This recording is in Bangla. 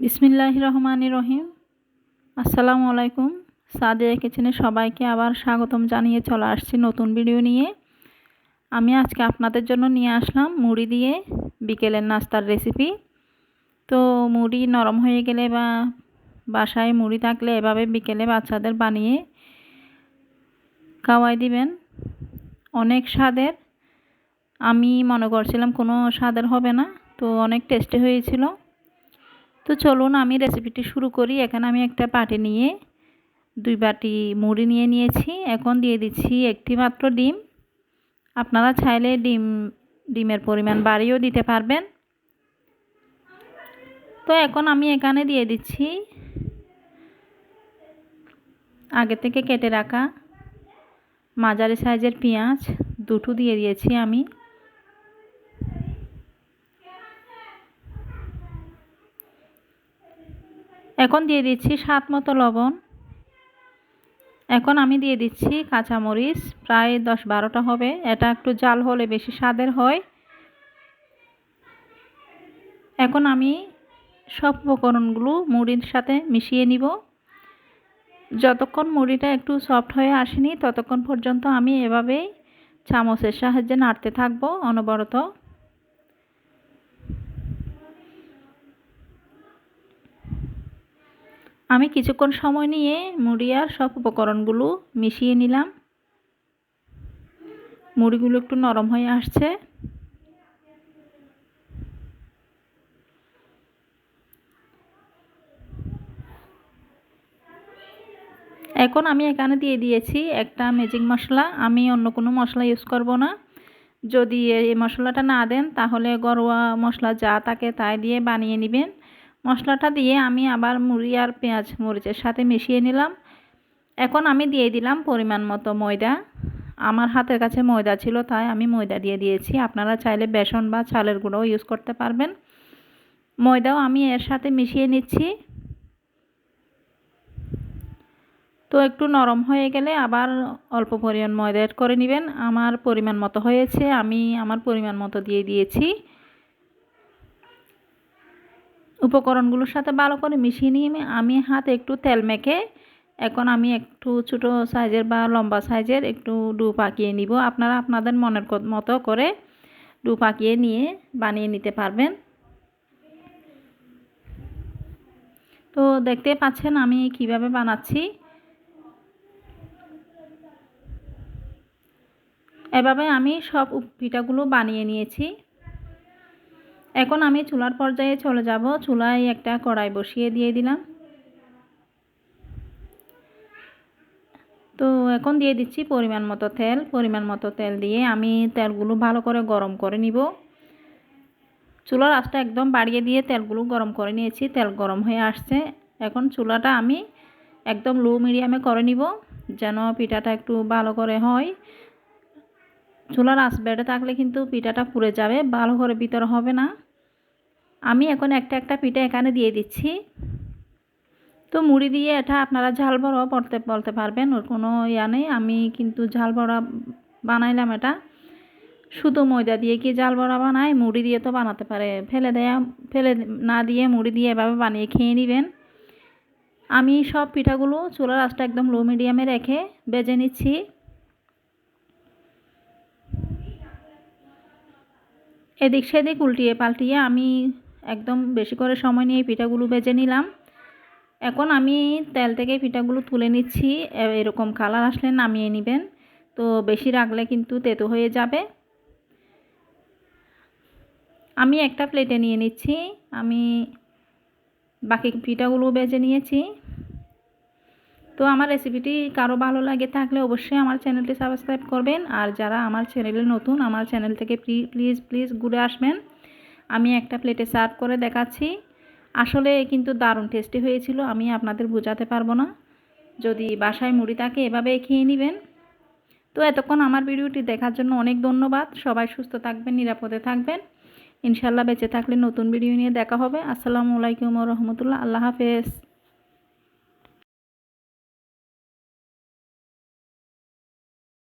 বিসমিল্লাহ রহমান রহিম আসসালামু আলাইকুম সাদিয়া কিচেনে সবাইকে আবার স্বাগতম জানিয়ে চলে আসছি নতুন ভিডিও নিয়ে। আমি আজকে আপনাদের জন্য নিয়ে আসলাম মুড়ি দিয়ে বিকেলের নাস্তার রেসিপি। তো মুড়ি নরম হয়ে গেলে বা বাসায় মুড়ি থাকলে এভাবে বিকেলে বাচ্চাদের বানিয়ে খাওয়াই দিবেন। অনেক স্বাদের। আমি মনে করছিলাম কোনো স্বাদের হবে না। তো অনেক টেস্টি হয়েছিল। তো চলুন আমি রেসিপিটি শুরু করি। এখানে আমি একটা পাটি নিয়ে, দুই বাটি মুড়ি নিয়ে নিয়েছি। এখন দিয়ে দিচ্ছি একটি মাত্র ডিম। আপনারা চাইলে ডিম, ডিমের পরিমাণ বাড়িয়েও দিতে পারবেন। তো এখন আমি এখানে দিয়ে দিচ্ছি আগে থেকে কেটে রাখা মাঝারি সাইজের পেঁয়াজ। দুটো দিয়ে দিয়েছি আমি। এখন দিয়ে দিচ্ছি স্বাদ মতো লবণ। এখন আমি দিয়ে দিচ্ছি কাঁচামরিচ, প্রায় দশ বারোটা হবে। এটা একটু জাল হলে বেশি স্বাদের হয়। এখন আমি সব উপকরণগুলো মুড়ির সাথে মিশিয়ে নিব। যতক্ষণ মুড়িটা একটু সফট হয়ে আসেনি, ততক্ষণ পর্যন্ত আমি এভাবেই চামচের সাহায্যে নাড়তে থাকব অনবরত। আমি কিছুক্ষণ সময় নিয়ে মুড়ি আর সব উপকরণগুলো মিশিয়ে নিলাম। মুড়িগুলো একটু নরম হয়ে আসছে। এখন আমি এখানে দিয়ে দিয়েছি একটা ম্যাজিক মশলা। আমি অন্য কোনো মশলা ইউজ করব না। যদি এই মশলাটা না দেন, তাহলে ঘরোয়া মশলা যা থাকে তাই দিয়ে বানিয়ে নেবেন। মশলাটা দিয়ে আমি আবার মুড়ি আর পেঁয়াজ মরিচের সাথে মিশিয়ে নিলাম। এখন আমি দিয়ে দিলাম পরিমাণ মতো ময়দা। আমার হাতের কাছে ময়দা ছিল, তাই আমি ময়দা দিয়ে দিয়েছি। আপনারা চাইলে বেসন বা চালের গুঁড়োও ইউজ করতে পারবেন। ময়দাও আমি এর সাথে মিশিয়ে নিচ্ছি। তো একটু নরম হয়ে গেলে আবার অল্প পরিমাণ ময়দা অ্যাড করে নেবেন। আমার পরিমাণ মতো হয়েছে, আমি আমার পরিমাণ মতো দিয়ে দিয়েছি। উপকরণগুলোর সাথে ভালো করে মিশিয়ে নিয়ে আমি হাতে একটু তেল মেখে এখন আমি একটু ছোটো সাইজের বা লম্বা সাইজের একটু ডু পাকিয়ে নিব। আপনারা আপনাদের মনের মতো করে ডু পাকিয়ে নিয়ে বানিয়ে নিতে পারবেন। তো দেখতে পাচ্ছেন আমি কীভাবে বানাচ্ছি। এভাবে আমি সব পিঠাগুলো বানিয়ে নিয়েছি। এখন আমি চুলার পর্যায়ে চলে যাব। চুলায় একটা কড়াই বসিয়ে দিয়ে দিলাম। তো এখন দিয়ে দিচ্ছি পরিমাণ মতো তেল। পরিমাণ মতো তেল দিয়ে আমি তেলগুলো ভালো করে গরম করে নিব। চুলার আঁচটা একদম বাড়িয়ে দিয়ে তেলগুলো গরম করে নিয়েছি। তেল গরম হয়ে আসছে। এখন চুলাটা আমি একদম লো মিডিয়ামে করে নিব, যেন পিঠাটা একটু ভালো করে হয়। চুলার বেড়ে থাকলে কিন্তু পিঠাটা পুড়ে যাবে, ভালো করে ভিতরে হবে না। আমি এখন একটা একটা পিঠা এখানে দিয়ে দিচ্ছি। তো মুড়ি দিয়ে এটা আপনারা ঝাল বড়া পড়তে বলতে পারবেন, ওর কোনো ইয়া নেই। আমি কিন্তু ঝাল বড়া বানাইলাম এটা। শুধু ময়দা দিয়ে কি জাল বড়া বানায়? মুড়ি দিয়ে তো বানাতে পারে। ফেলে দেয়া, ফেলে না দিয়ে মুড়ি দিয়ে এভাবে বানিয়ে খেয়ে নেবেন। আমি সব পিঠাগুলো চুলার আঁচটা একদম লো মিডিয়ামে রেখে বেজে নিচ্ছি। এদিক সেদিক উল্টিয়ে পাল্টিয়ে আমি একদম বেশি করে সময় নিয়ে পিঠাগুলো বেজে নিলাম। এখন আমি তেল থেকে পিঠাগুলো তুলে নিচ্ছি। এরকম কালার আসলে নামিয়ে নেবেন। তো বেশি রাখলে কিন্তু তেতো হয়ে যাবে। আমি একটা প্লেটে নিয়ে নিচ্ছি। আমি বাকি পিঠাগুলো বেজে নিয়েছি। তো আমার রেসিপিটি কারও ভালো লাগে থাকলে অবশ্যই আমার চ্যানেলটি সাবস্ক্রাইব করবেন। আর যারা আমার চ্যানেলে নতুন, আমার চ্যানেল থেকে প্লিজ প্লিজ ঘুরে আসবেন। আমি একটা প্লেটে সার্ভ করে দেখাচ্ছি। আসলে কিন্তু দারুণ টেস্টি হয়েছিল, আমি আপনাদের বোঝাতে পারব না। যদি বাসায় মুড়ি থাকে এভাবে খেয়ে নেবেন। তো এতক্ষণ আমার ভিডিওটি দেখার জন্য অনেক ধন্যবাদ। সবাই সুস্থ থাকবেন, নিরাপদে থাকবেন। ইনশাল্লাহ বেঁচে থাকলে নতুন ভিডিও নিয়ে দেখা হবে। আসসালামু আলাইকুম রহমতুল্লাহ। আল্লাহ হাফেজ।